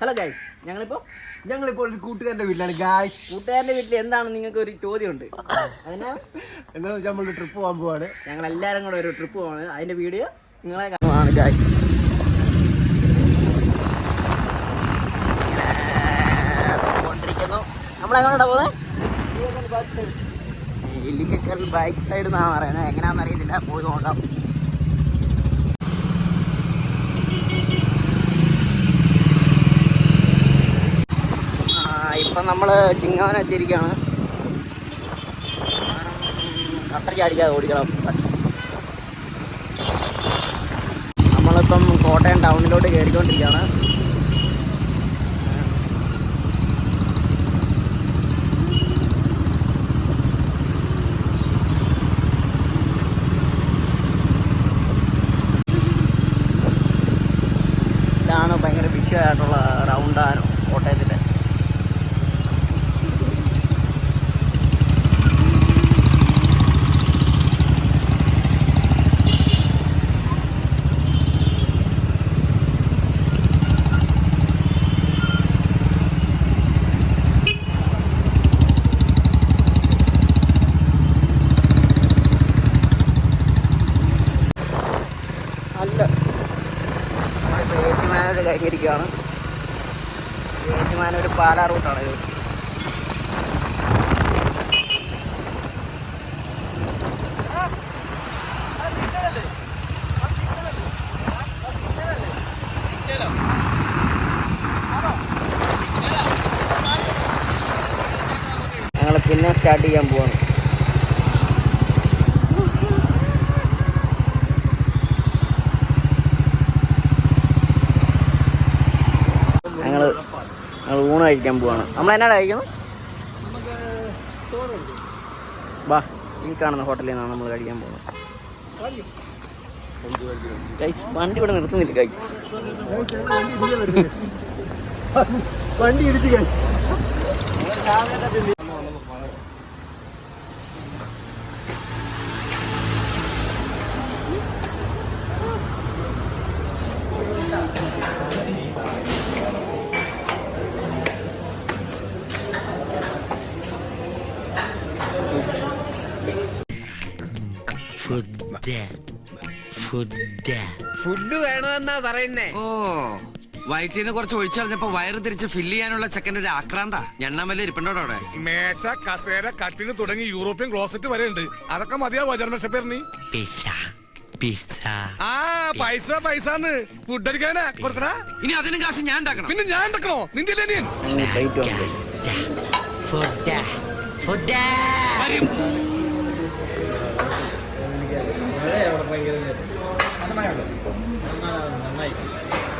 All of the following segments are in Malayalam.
ഹലോ ഗായ് ഞങ്ങളിപ്പോ ഞങ്ങളിപ്പോൾ ഒരു കൂട്ടുകാരന്റെ വീട്ടിലാണ് ഗായ്സ് കൂട്ടുകാരന്റെ വീട്ടിൽ എന്താണ് നിങ്ങൾക്ക് ഒരു ചോദ്യമുണ്ട്? അതിനാ എന്താ വെച്ചാൽ നമ്മൾ ട്രിപ്പ് പോകാൻ പോവാണ്. ഞങ്ങൾ എല്ലാവരും കൂടെ ഒരു ട്രിപ്പ് പോവാണ്. അതിന്റെ വീഡിയോ നിങ്ങളെ കാണുവാണ് ഗായ് കൊണ്ടിരിക്കുന്നു നമ്മളെങ്ങോട്ടാ പോകുന്നത് ബൈക്ക് സൈഡ് എന്നാണ് പറയുന്നത് എങ്ങനെയാണെന്ന് അറിയുന്നില്ല പോയി നോക്കാം. ആ, ഇപ്പം നമ്മൾ ചിങ്ങവനം എത്തിയിരിക്കുകയാണ്. അത്രയ്ക്ക് ഓടിക്കണം. നമ്മളിപ്പം കോട്ടയം ടൗണിലോട്ട് കയറിക്കൊണ്ടിരിക്കുകയാണ് ഇതാണ് ഭയങ്കര വിഷയമായിട്ടുള്ള റൗണ്ടാണ് കോട്ടയത്തിന്റെ അല്ല നമ്മളിപ്പോൾ ഏറ്റുമാനൂർ കഴിഞ്ഞിരിക്കുകയാണ് ഏറ്റുമാനൂർ പാലാ റൂട്ടാണ് ഇത് ഞങ്ങൾ പിന്നെ സ്റ്റാർട്ട് ചെയ്യാൻ പോവാണ്. ഞങ്ങൾ ഞങ്ങൾ ഊണ് കഴിക്കാൻ പോവാണ്. നമ്മൾ എന്നാണ് കഴിക്കുന്നത് വാ ഈ കാണുന്ന ഹോട്ടലിൽ നിന്നാണ് നമ്മൾ കഴിക്കാൻ പോകുന്നത്. ഗൈസ് വണ്ടി ഇവിടെ നിർത്തുന്നില്ല ഗൈസ് വണ്ടി ഇടിച്ച് guys. പറയുന്നേ? ഓ വയറ്റിന് കുറച്ച് ഒഴിച്ചറിഞ്ഞപ്പോ വയറ് തിരിച്ച് ഫില്ല് ചെയ്യാനുള്ള ചെക്കന്റെ ഒരു ആക്രാന്ത. ഞണ്ണാമല്ല ഇരിപ്പുണ്ടോ അവിടെ? മേശ കസേര കട്ടിന് തുടങ്ങി യൂറോപ്യൻ ക്ലോസറ്റ് വരെ ഉണ്ട് അതൊക്കെ മതിയാവോ ജന്മഷപ്പേറിനി ആ പൈസ പൈസന്ന് ഫുഡ് അടിക്കാനാ. ഇനി അതിനും കാശ് ഞാൻ ഉണ്ടാക്കണം. പിന്നെ ഞാൻ ഉണ്ടാക്കണോ? നിന്റെ അല്ലേ വരും.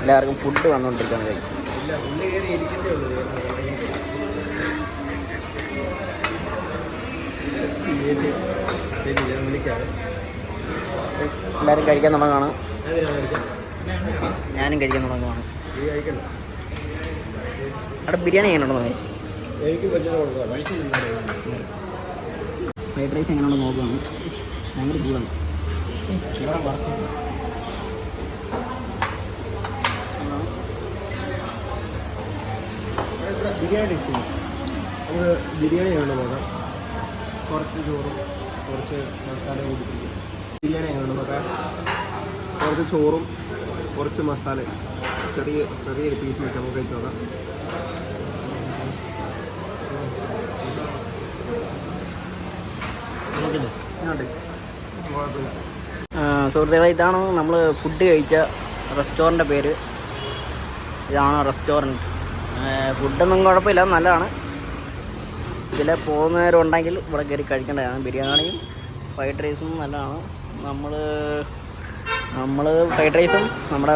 എല്ലാവർക്കും ഫുഡ് വന്നുകൊണ്ടിരിക്കുകയാണ് ഗൈസ് എല്ലാവരും കഴിക്കാൻ തുടങ്ങാണ് ഞാനും കഴിക്കാൻ തുടങ്ങുകയാണ് അവിടെ ബിരിയാണി എങ്ങനെയുണ്ടോ നോക്കി ഫ്രൈഡ് റൈസ് എങ്ങനെയുണ്ടോ നോക്കുകയാണ് ഭയങ്കര ചൂടാണ്. ബിരിയാണി ടേസ്റ്റ് ചെയ്യും. നമുക്ക് ബിരിയാണി എങ്ങനെ നോക്കാം കുറച്ച് ചോറും കുറച്ച് മസാല കൂടി ബിരിയാണി എങ്ങനെ നോക്കാം കുറച്ച് ചോറും കുറച്ച് മസാല ചെറിയ ചെറിയൊരു പീസ് വെച്ച് നമുക്ക് കഴിച്ച് നോക്കാം. സുഹൃത്തുക്കളെ ഇതാണ് നമ്മൾ ഫുഡ് കഴിച്ച റെസ്റ്റോറന്റെ പേര്. ഇതാണ് റെസ്റ്റോറന്റ് ഫുഡൊന്നും കുഴപ്പമില്ല നല്ലതാണ്. ഇതിൽ പോകുന്നവരുണ്ടെങ്കിൽ ഇവിടെ കയറി കഴിക്കേണ്ടതാണ് ബിരിയാണിയും ഫ്രൈഡ് റൈസും നല്ലതാണ്. നമ്മൾ നമ്മൾ ഫ്രൈഡ് റൈസും നമ്മുടെ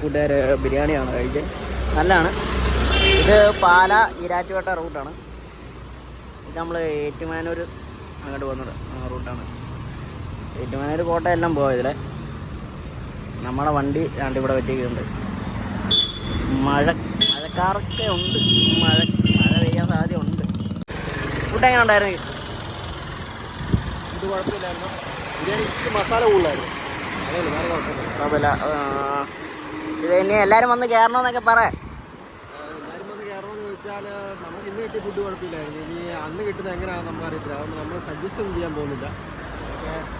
കൂട്ടുകാർ ബിരിയാണിയാണ് കഴിച്ചത്. നല്ലതാണ്. ഇത് പാല ഈരാറ്റുപേട്ട റൂട്ടാണ്. ഇത് നമ്മൾ ഏറ്റുമാനൂർ അങ്ങോട്ട് പോകുന്നത്. റൂട്ടാണ്. ഏറ്റുമാനൂർ കോട്ട എല്ലാം പോകാം ഇതിലെ. നമ്മുടെ വണ്ടി രണ്ട് ഇവിടെ വെച്ചിട്ടുണ്ട് മഴ മഴക്കാറൊക്കെ ഉണ്ട്. മഴ മഴ പെയ്യാൻ സാധ്യത ഉണ്ട് ഫുഡ് എങ്ങനെ ഉണ്ടായിരുന്നു? ഇത് കുഴപ്പമില്ലായിരുന്നു. ബിരിയാണി ഇച്ചിരി മസാല കൂടുതലായിരുന്നു. കുഴപ്പമില്ല. ഇത് ഇനി എല്ലാവരും വന്ന് കയറണമെന്നൊക്കെ പറ. വെച്ചാൽ നമുക്ക് ഇന്ന് കിട്ടിയ ഫുഡ് കുഴപ്പമില്ലായിരുന്നു. ഇനി അന്ന് കിട്ടുന്നത് എങ്ങനെയാണെന്ന് നമുക്ക് അറിയത്തില്ല. അതുകൊണ്ട് നമ്മൾ സജസ്റ്റ് ഒന്നും ചെയ്യാൻ പോകുന്നില്ല.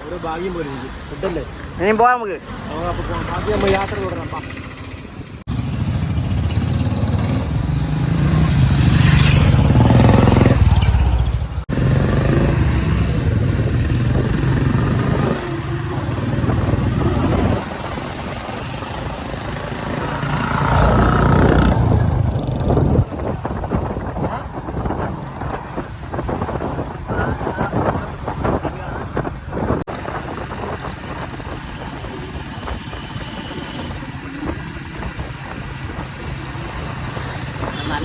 ഒരു ഭാഗ്യം പോലെ ഇരിക്കും. ഫുഡല്ലേ? ഇനി പോവാം നമുക്ക്. നമുക്ക് അപ്പോൾ പോകാം ബാക്കി നമ്മൾ യാത്ര തുടരാം. പാ.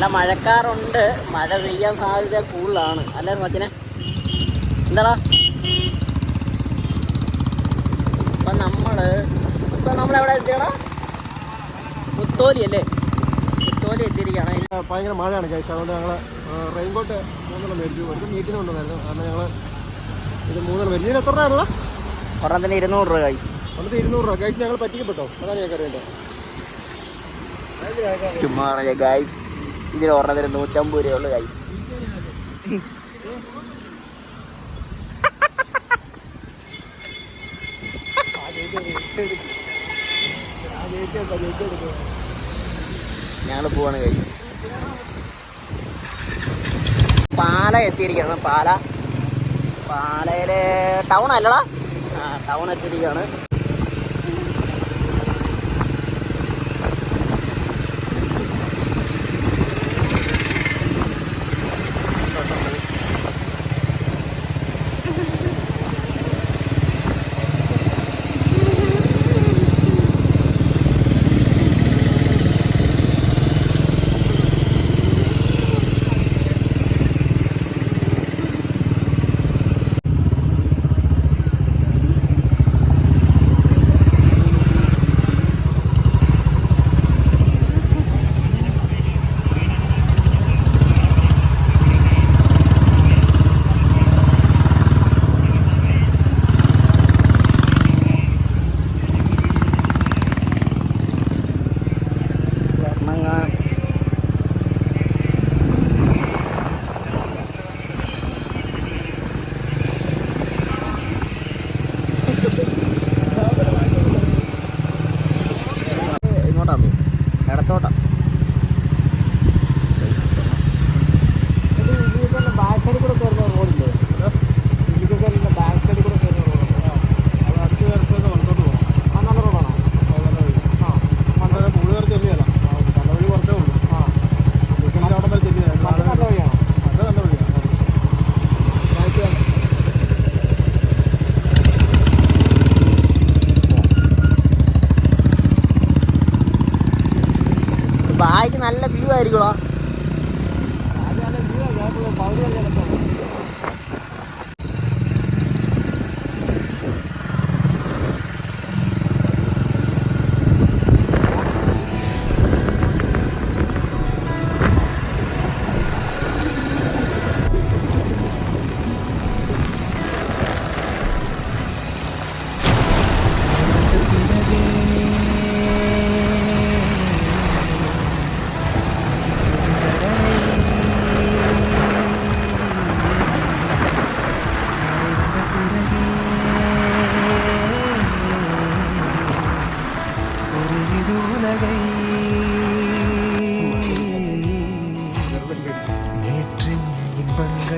നല്ല മഴക്കാറുണ്ട്. മഴ പെയ്യാൻ സാധ്യത കൂടുതലാണ്. അല്ലേ മച്ചനെ? എന്താടാ? ഇപ്പം നമ്മൾ ഇപ്പം നമ്മളെവിടെ എത്തിയടാ? മുത്തോലി അല്ലേ മുത്തോലി എത്തിയിരിക്കുകയാണ് ഭയങ്കര മഴയാണ് കഴിച്ചത് അതുകൊണ്ട് ഞങ്ങൾ റെയിൻകോട്ട് മൂന്നെണ്ണം മേടിച്ചു. ഒരു മീറ്റിന് കൊണ്ടുവന്നായിരുന്നു. കാരണം ഞങ്ങൾ ഇത് മൂന്നെണ്ണം മേടിച്ചു. ഇതിന് എത്ര രൂപയാണല്ലോ ഒരെണ്ണത്തിന് ഇരുന്നൂറ് രൂപ കഴിച്ചു ഒന്നത് ഇരുന്നൂറ് രൂപ. കഴിച്ച് ഞങ്ങൾ പറ്റിക്കപ്പെട്ടോ? അതാണ് ഞങ്ങൾക്ക് അറിയേണ്ടത് ചുമ്മാ പറഞ്ഞ ഇതിൽ ഒരെണ്ണത്തിന് നൂറ്റമ്പത് രൂപയുള്ള കൈ ഞങ്ങൾ പോവാണ് കഴിഞ്ഞു പാല എത്തിയിരിക്കുകയാണ് പാല. പാലയിലെ ടൗൺ അല്ലടാ. ആ ടൗൺ എത്തിയിരിക്കുകയാണ്.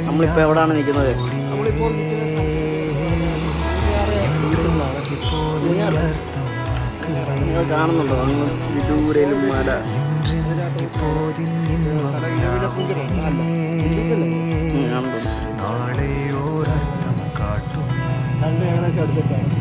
നമ്മളിപ്പോ എവിടെയാണ് നിൽക്കുന്നത്? നമ്മളിപ്പോൾ നിങ്ങൾ കാണുന്നുണ്ടോ? അങ്ങ് വിദൂരയിലും മല. ഉം, കാട്ടും. നല്ല ഏകദേശം അടുത്തിട്ടാണ്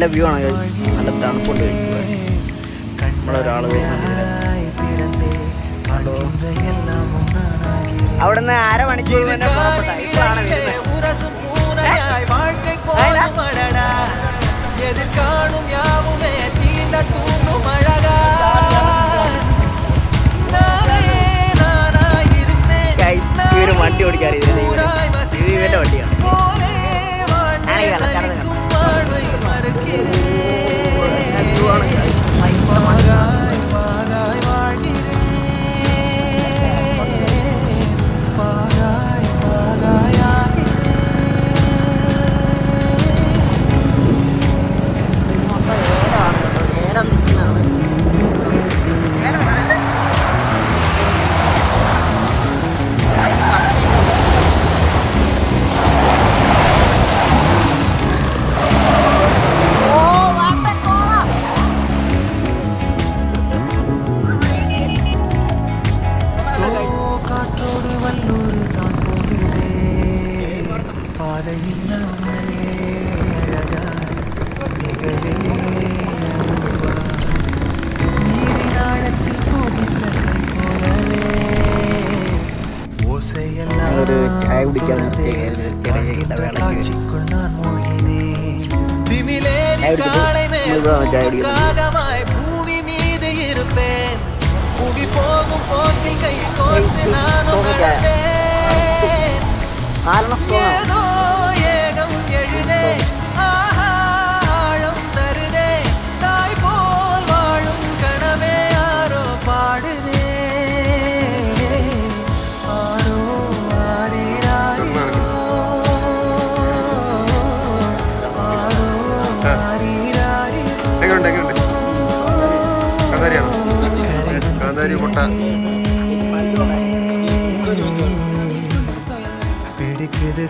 നല്ല വ്യൂ ആണ്. നല്ല തണുപ്പുണ്ട് നമ്മളൊരാൾ അവിടെ നിന്ന് അര മണിക്ക് തന്നെ തീണ്ട വണ്ടി ഓടിക്കാറില്ല ഇവന്റെ വണ്ടിയാണ്. ഭയങ്കരമാണ്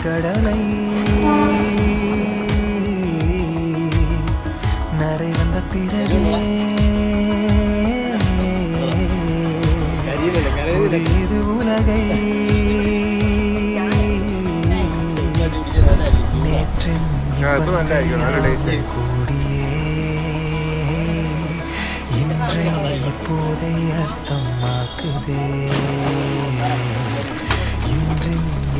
கடலை. நரை வந்த பிறகு. இது உலகை. நேற்றின் கூடியே. இன்றை இப்போதை அர்த்தமாக்குதே.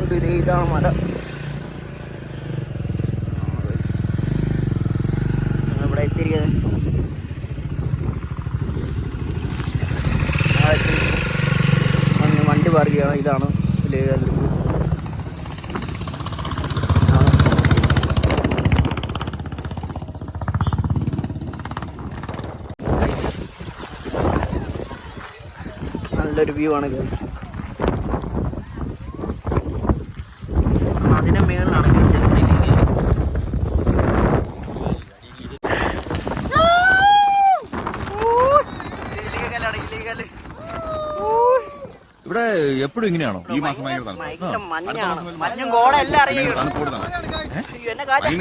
ഉണ്ട്. ഇത് ഇതാണ് മല. ഇവിടെ എത്തിരിക്കുന്നത് വണ്ടി പാർക്ക് ഇതാണ്. നല്ലൊരു വ്യൂ ആണ് ഗൈസ് എപ്പോഴും ഇങ്ങനെയാണോ? ഈ മാസം ഭയങ്കര കോട എല്ലാം തണുപ്പ്. എന്നെ കാര്യം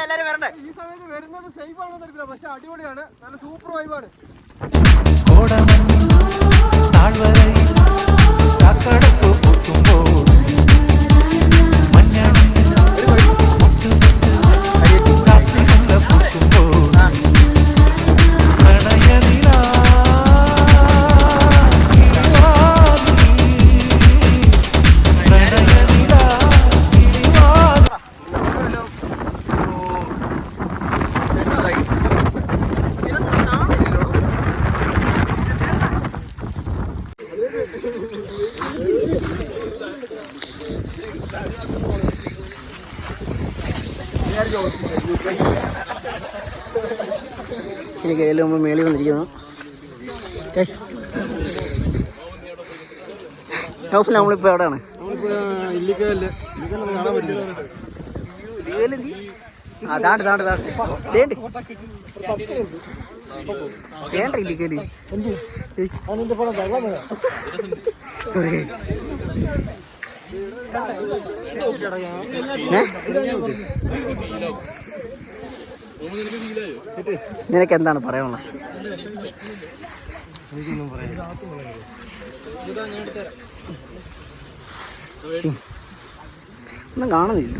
സമയത്തല്ല എല്ലാരും വരണ്ടേ? ഈ സമയത്ത് വരുന്നത് സേഫ് ആണെന്ന് അറിയില്ല പക്ഷെ അടിപൊളിയാണ്. നല്ല സൂപ്പർ വൈബാണ് താഴ്വരയിൽ കക്കടപ്പ് പൊട്ടുമ്പോൾ ഇനി കയ്യിൽ നമ്മൾ മേളിൽ വന്നിരിക്കുന്നു. നൗഫൽ നമ്മളിപ്പോൾ എവിടെയാണ്? അതാണ്ട് താണ്ട് താണ്ട് വേണ്ട വേണ്ട ഇല്ലിക്കൽ. സോറി. നിനക്ക് എന്താണ് പറയാനുള്ളത് ഒന്നും കാണുന്നില്ല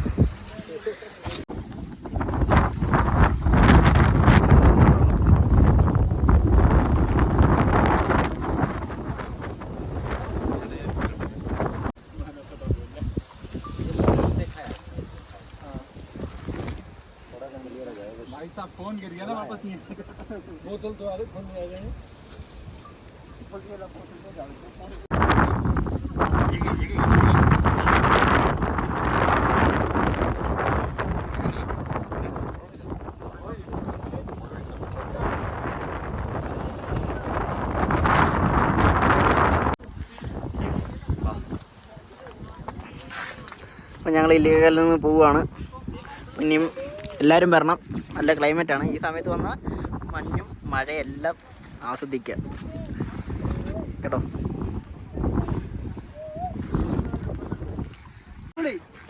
അപ്പം ഞങ്ങൾ ഇല്ലിക്കലിൽ നിന്ന് പോവുകയാണ് ഇനിയും എല്ലാവരും വരണം. നല്ല ക്ലൈമറ്റാണ് ഈ സമയത്ത് വന്നാൽ മഞ്ഞും മഴയെല്ലാം ആസ്വദിക്കുക കേട്ടോ?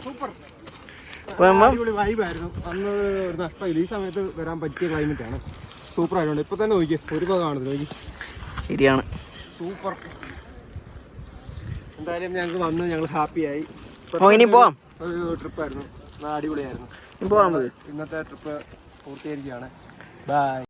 സൂപ്പർ. അടിപൊളി വൈബായിരുന്നു അന്ന് ഒരു നഷ്ടമില്ല ഈ സമയത്ത് വരാൻ പറ്റിയ ക്ലൈമറ്റ് ആണ്. സൂപ്പർ ആയതുകൊണ്ട് ഇപ്പൊ തന്നെ നോക്കി ഒരു നോക്കി. ശരിയാണ്. സൂപ്പർ എന്തായാലും ഞങ്ങൾക്ക് വന്ന് ഞങ്ങൾ ഹാപ്പിയായി ഇനി പോവാം. ഒരു ട്രിപ്പായിരുന്നു അടിപൊളിയായിരുന്നു. ഇന്നത്തെ ട്രിപ്പ് പൂർത്തീകരിക്കുകയാണ്. ബൈ.